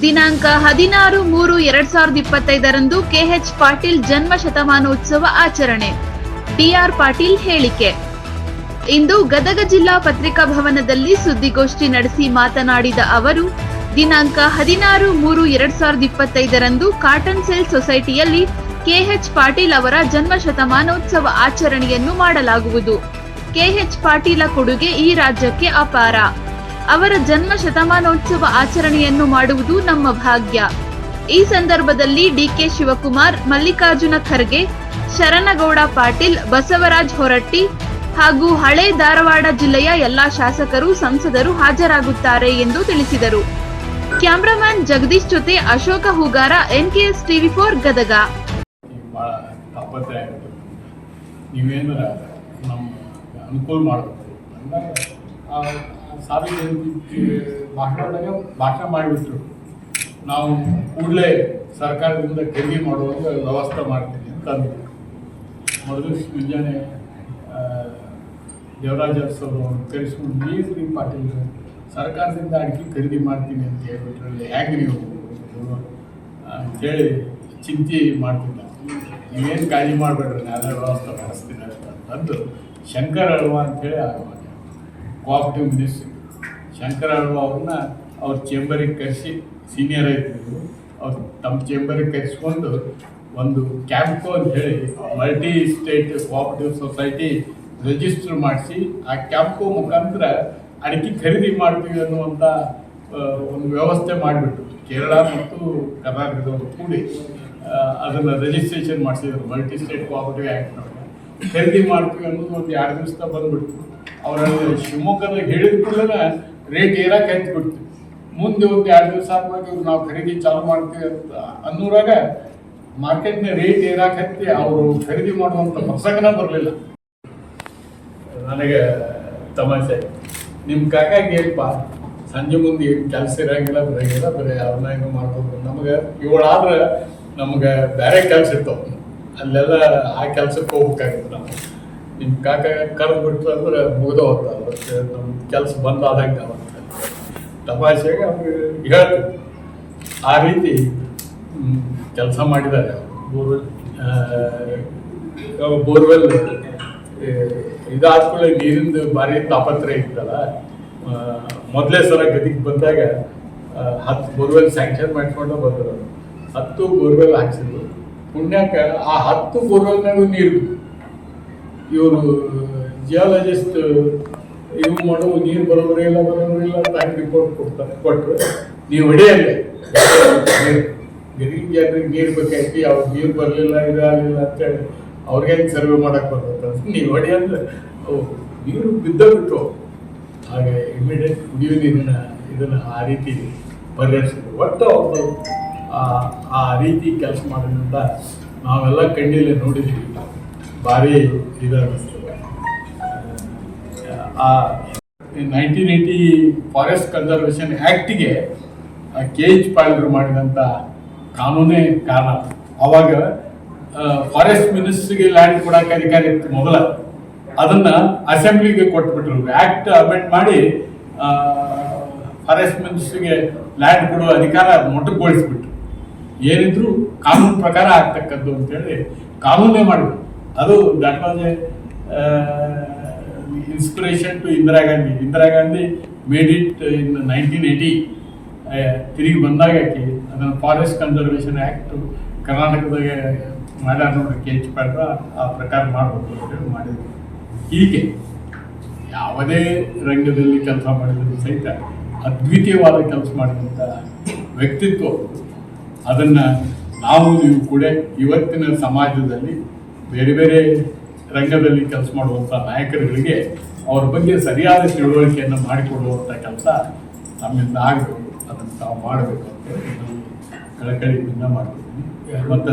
ದಿನಾಂಕ ಹದಿನಾರು ಮೂರು ಎರಡ್ ಸಾವಿರದ ಇಪ್ಪತ್ತೈದರಂದು ಕೆಎಚ್ ಪಾಟೀಲ್ ಜನ್ಮ ಶತಮಾನೋತ್ಸವ ಆಚರಣೆ. ಡಿಆರ್ ಪಾಟೀಲ್ ಹೇಳಿಕೆ. ಇಂದು ಗದಗ ಜಿಲ್ಲಾ ಪತ್ರಿಕಾ ಭವನದಲ್ಲಿ ಸುದ್ದಿಗೋಷ್ಠಿ ನಡೆಸಿ ಮಾತನಾಡಿದ ಅವರು, ದಿನಾಂಕ ಹದಿನಾರು ಮೂರು ಎರಡ್ ಸಾವಿರದ ಇಪ್ಪತ್ತೈದರಂದು ಕಾಟನ್ ಸೇಲ್ ಸೊಸೈಟಿಯಲ್ಲಿ ಕೆಎಚ್ ಪಾಟೀಲ್ ಅವರ ಜನ್ಮ ಶತಮಾನೋತ್ಸವ ಆಚರಣೆಯನ್ನು ಮಾಡಲಾಗುವುದು. ಕೆಎಚ್ ಪಾಟೀಲ ಕೊಡುಗೆ ಈ ರಾಜ್ಯಕ್ಕೆ ಅಪಾರ. ಅವರ ಜನ್ಮ ಶತಮಾನೋತ್ಸವ ಆಚರಣೆಯನ್ನು ಮಾಡುವುದು ನಮ್ಮ ಭಾಗ್ಯ. ಈ ಸಂದರ್ಭದಲ್ಲಿ ಡಿಕೆ ಶಿವಕುಮಾರ್, ಮಲ್ಲಿಕಾರ್ಜುನ ಖರ್ಗೆ, ಶರಣಗೌಡ ಪಾಟೀಲ್, ಬಸವರಾಜ್ ಹೊರಟ್ಟಿ ಹಾಗೂ ಹಳೆ ಧಾರವಾಡ ಜಿಲ್ಲೆಯ ಎಲ್ಲಾ ಶಾಸಕರು, ಸಂಸದರು ಹಾಜರಾಗುತ್ತಾರೆ ಎಂದು ತಿಳಿಸಿದರು. ಕ್ಯಾಮ್ರಾಮನ್ ಜಗದೀಶ್ ಜೊತೆ Ashoka Hugar NKS TV four Gadag. ನೀವೇನು ನಮ್ಮ ಅನುಕೂಲ ಮಾಡಬೇಕು. ಸಾರ್ವಜನಿಕ ಭಾಷಣದಾಗ ಭಾಷಣ ಮಾಡಿಬಿಟ್ರು. ನಾವು ಕೂಡಲೇ ಸರ್ಕಾರದಿಂದ ಖರೀದಿ ಮಾಡುವಾಗ ವ್ಯವಸ್ಥೆ ಮಾಡ್ತೀನಿ ಅಂತ ಅಂದರು ಮೊದಲು ಮುಂಜಾನೆ ದೇವರಾಜ್ ಅವ್ರನ್ನ ಕರೆಸ್ಕೊಂಡು ನೀರು ರೀ ಪಾಟೀಲ್ ಸರ್ಕಾರದಿಂದ ಅಡಿಕೆ ಖರೀದಿ ಮಾಡ್ತೀನಿ ಅಂತ ಹೇಳ್ಬಿಟ್ರಲ್ಲಿ ಹೇಗೆ ನೀವು ಅಂತೇಳಿ ಚಿಂತೆ ಮಾಡ್ತಿದ್ದ. ನೀವೇನು ಕಾಳಜಿ ಮಾಡಬೇಡ್ರಿ ನಾನು ವ್ಯವಸ್ಥೆ ಮಾಡಿಸ್ತೀನಿ ಅಂತಂದು ಶಂಕರ್ ಅಲ್ವಾ ಅಂತೇಳಿ ಕೋಆಪರೇಟಿವ್ ಮಿನಿಸ್ಟ್ರಿ ಶಂಕರ ಅವ್ರನ್ನ ಅವ್ರ ಚೇಂಬರಿಗೆ ಕರೆಸಿ ಸೀನಿಯರ್ ಇದ್ರು. ಅವ್ರು ತಮ್ಮ ಚೇಂಬರಿಗೆ ಕರೆಸ್ಕೊಂಡು ಒಂದು ಕ್ಯಾಂಪ್ಕೋ ಅಂತ ಹೇಳಿ multi state cooperative society register ಮಾಡಿಸಿ ಆ ಕ್ಯಾಂಪ್ಕೋ ಮುಖಾಂತರ ಅಡಿಕೆ ಖರೀದಿ ಮಾಡ್ತೀವಿ ಅನ್ನುವಂಥ ಒಂದು ವ್ಯವಸ್ಥೆ ಮಾಡಿಬಿಟ್ಟು ಕೇರಳ ಮತ್ತು ಕರ್ನಾಟಕದವರು ಕೂಡಿ ಅದನ್ನು ಅದನ್ನ ರಿಜಿಸ್ಟ್ರೇಷನ್ ಮಾಡಿಸಿದ್ರು. ಮಲ್ಟಿ ಸ್ಟೇಟ್ ಕೋಆಪರೇಟಿವ್ ಆ್ಯಕ್ಟ್ ಖರೀದಿ ಮಾಡ್ತೀವಿ ಅನ್ನೋದು ಒಂದು ಎರಡು ದಿವಸ ಬಂದ್ಬಿಟ್ಟು ಅವರಲ್ಲಿ ಶಿವಮೊಗ್ಗದ ಹೇಳಿದ ಕೂಡಲೇ ರೇಟ್ ಏರಕ್ಕೆ ಬಿಡ್ತೀವಿ ಮುಂದೆ ಒಂದು ಎರಡು ದಿವಸ ಆದ್ಮೇಲೆ ಇವ್ರು ನಾವು ಖರೀದಿ ಚಾಲು ಮಾಡ್ತೀವಿ ಅಂತ ಅನ್ನೂರಾಗ ಮಾರ್ಕೆಟ್ನ ರೇಟ್ ಏರಾಕ್ ಹತ್ತಿ ಅವರು ಖರೀದಿ ಮಾಡುವಂಥ ಪ್ರಸಂಗನ ಬರಲಿಲ್ಲ. ನನಗೆ ತಮಾಷೆ. ನಿಮ್ಮ ಕಾಕಾಗೆ ಏನಪ್ಪ ಸಂಜೆ ಮುಂದೆ ಏನು ಕೆಲಸ ಇರಂಗಿಲ್ಲ ಬರಂಗಿಲ್ಲ ಬರೀ ಅವ್ರನ್ನ ಏನೋ ಮಾಡ್ಬೋದು. ನಮಗೆ ಇವಳಾದ್ರೆ ನಮಗೆ ಬೇರೆ ಕೆಲಸ ಇರ್ತಾವ. ಅಲ್ಲೆಲ್ಲ ಆ ಕೆಲ್ಸಕ್ಕೆ ಹೋಗ್ಬೇಕಾಗಿತ್ತು ನಾವು ನಿಮ್ಮ ಕಾಕ ಕರೆದು ಬಿಟ್ರು ಅಂದ್ರೆ ಮುಗಿದು ಅವತ್ತು ನಮ್ಮ ಕೆಲಸ ಬಂದ್ ಆದಂಗೆ ಅವತ್ತು ತಮಾಷೆಗೆ ಆ ರೀತಿ ಕೆಲಸ ಮಾಡಿದ್ದಾರೆ ಬೋರ್ವೆಲ್ ಬೋರ್ವೆಲ್ ಇದಾದ್ಮೇಲೆ ನೀರಿಂದು ಭಾರಿ ತಾಪತ್ರೆ ಇತ್ತಲ್ಲ. ಮೊದಲೇ ಸಲ ಗದಿಗೆ ಬಂದಾಗ ಹತ್ತು ಬೋರ್ವೆಲ್ ಸ್ಯಾಂಕ್ಷನ್ ಮಾಡಿಕೊಂಡು ಬಂದರು ಹತ್ತು ಬೋರ್ವೆಲ್ ಹಾಕ್ಸಿದ್ರು. ಪುಣ್ಯಕ್ಕೆ ಆ ಹತ್ತು ಬೋರ್ವೆಲ್ನಾಗೂ ನೀರು. ಇವರು ಜಿಯಾಲಜಿಸ್ಟ್ ಇವು ಮಾಡೋ ನೀರು ಬರೋಬರೇ ಇಲ್ಲ ಬರೋಬರೇ ಇಲ್ಲ ಅಂತ ರಿಪೋರ್ಟ್ ಕೊಡ್ತಾರೆ. ಕೊಟ್ಟರು ನೀವು ಹೊಡೆಯಲ್ಲೇ ಗರೀಬ್ ಜನರಿಗೆ ನೀರು ಬೇಕಾಯ್ತು? ಅವ್ರು ನೀರು ಬರಲಿಲ್ಲ, ಇದಾಗಲಿಲ್ಲ ಅಂತೇಳಿ ಅವ್ರಿಗೆ ಸರ್ವೆ ಮಾಡಕ್ ಬರ್ತದೆ ನೀವು ಹೊಡಿ ಅಂದ್ರೆ ಅವು ನೀರು ಬಿದ್ದ ಬಿಟ್ಟು ಹಾಗೆ ಇಮಿಡಿಯೇಟ್ ಕುಡಿಯೋ ನೀರಿನ ಇದನ್ನು ಆ ರೀತಿ ಪರಿಹರಿಸಿದ್ರು. ಒಟ್ಟು ಅವರು ಆ- ರೀತಿ ಕೆಲಸ ಮಾಡೋದ್ರಿಂದ ನಾವೆಲ್ಲ ಕಣ್ಣಿಲ್ಲೇ ನೋಡಿದ್ವಿ ಭಾರಿ ಇದಾಗುತ್ತೆ ಆ ನೈನ್ಟೀನ್ ಏಯ್ಟಿ ಫಾರೆಸ್ಟ್ ಕನ್ಸರ್ವೇಷನ್ ಆ್ಯಕ್ಟಿಗೆ ಕೆ ಎಚ್ ಪಾಲ್ರು ಮಾಡಿದಂಥ ಕಾನೂನೇ ಕಾರಣ. ಅವಾಗ ಫಾರೆಸ್ಟ್ ಮಿನಿಸ್ಟ್ರಿಗೆ ಲ್ಯಾಂಡ್ ಕೊಡಕ್ಕೆ ಅಧಿಕಾರ ಇತ್ತು ಮೊದಲ. ಅದನ್ನ ಅಸೆಂಬ್ಲಿಗೆ ಕೊಟ್ಬಿಟ್ರು. ಆ್ಯಕ್ಟ್ ಅಮೆಂಡ್ ಮಾಡಿ ಫಾರೆಸ್ಟ್ ಮಿನಿಸ್ಟ್ರಿಗೆ ಲ್ಯಾಂಡ್ ಕೊಡುವ ಅಧಿಕಾರ ಮೊಟಕುಗೊಳಿಸ್ಬಿಟ್ರು. ಏನಿದ್ರು ಕಾನೂನು ಪ್ರಕಾರ ಆಗ್ತಕ್ಕದ್ದು ಅಂತೇಳಿ ಕಾನೂನೇ ಮಾಡಿದ್ರು. ಅದು that was a inspiration to Indira Gandhi Indira Gandhi made it in nineteen eighty ತಿರುಗಿ ಬಂದಾಗ ಆಕಿ ಅದನ್ನು ಫಾರೆಸ್ಟ್ ಕನ್ಸರ್ವೇಷನ್ ಆ್ಯಕ್ಟ್ ಕರ್ನಾಟಕದಾಗ ಮಾಡ್ಯಾರ ನೋಡ್ರಿ ಕೆ ಎಚ್ ಪಾಡ್ರ ಆ ಪ್ರಕಾರ ಮಾಡಬೇಕು ಅಂತೇಳಿ ಮಾಡಿದ್ರು. ಹೀಗೆ ಯಾವುದೇ ರಂಗದಲ್ಲಿ ಕೆಲಸ ಮಾಡಿದ್ರು ಸಹಿತ ಅದ್ವಿತೀಯವಾದ ಕೆಲಸ ಮಾಡಿದಂಥ ವ್ಯಕ್ತಿತ್ವ. ಅದನ್ನ ನಾವು ನೀವು ಕೂಡ ಇವತ್ತಿನ ಸಮಾಜದಲ್ಲಿ ಬೇರೆ ಬೇರೆ ರಂಗದಲ್ಲಿ ಕೆಲಸ ಮಾಡುವಂಥ ನಾಯಕರುಗಳಿಗೆ ಅವ್ರ ಬಗ್ಗೆ ಸರಿಯಾದ ತಿಳುವಳಿಕೆಯನ್ನು ಮಾಡಿಕೊಡುವಂಥ ಕೆಲಸ ನಮ್ಮಿಂದ ಆಗಬೇಕು. ಅದನ್ನು ತಾವು ಮಾಡಬೇಕು ಅಂತ ಕಳಕಳಿಯಿಂದ ಮಾಡ್ತಿದ್ದೀನಿ. ಮತ್ತು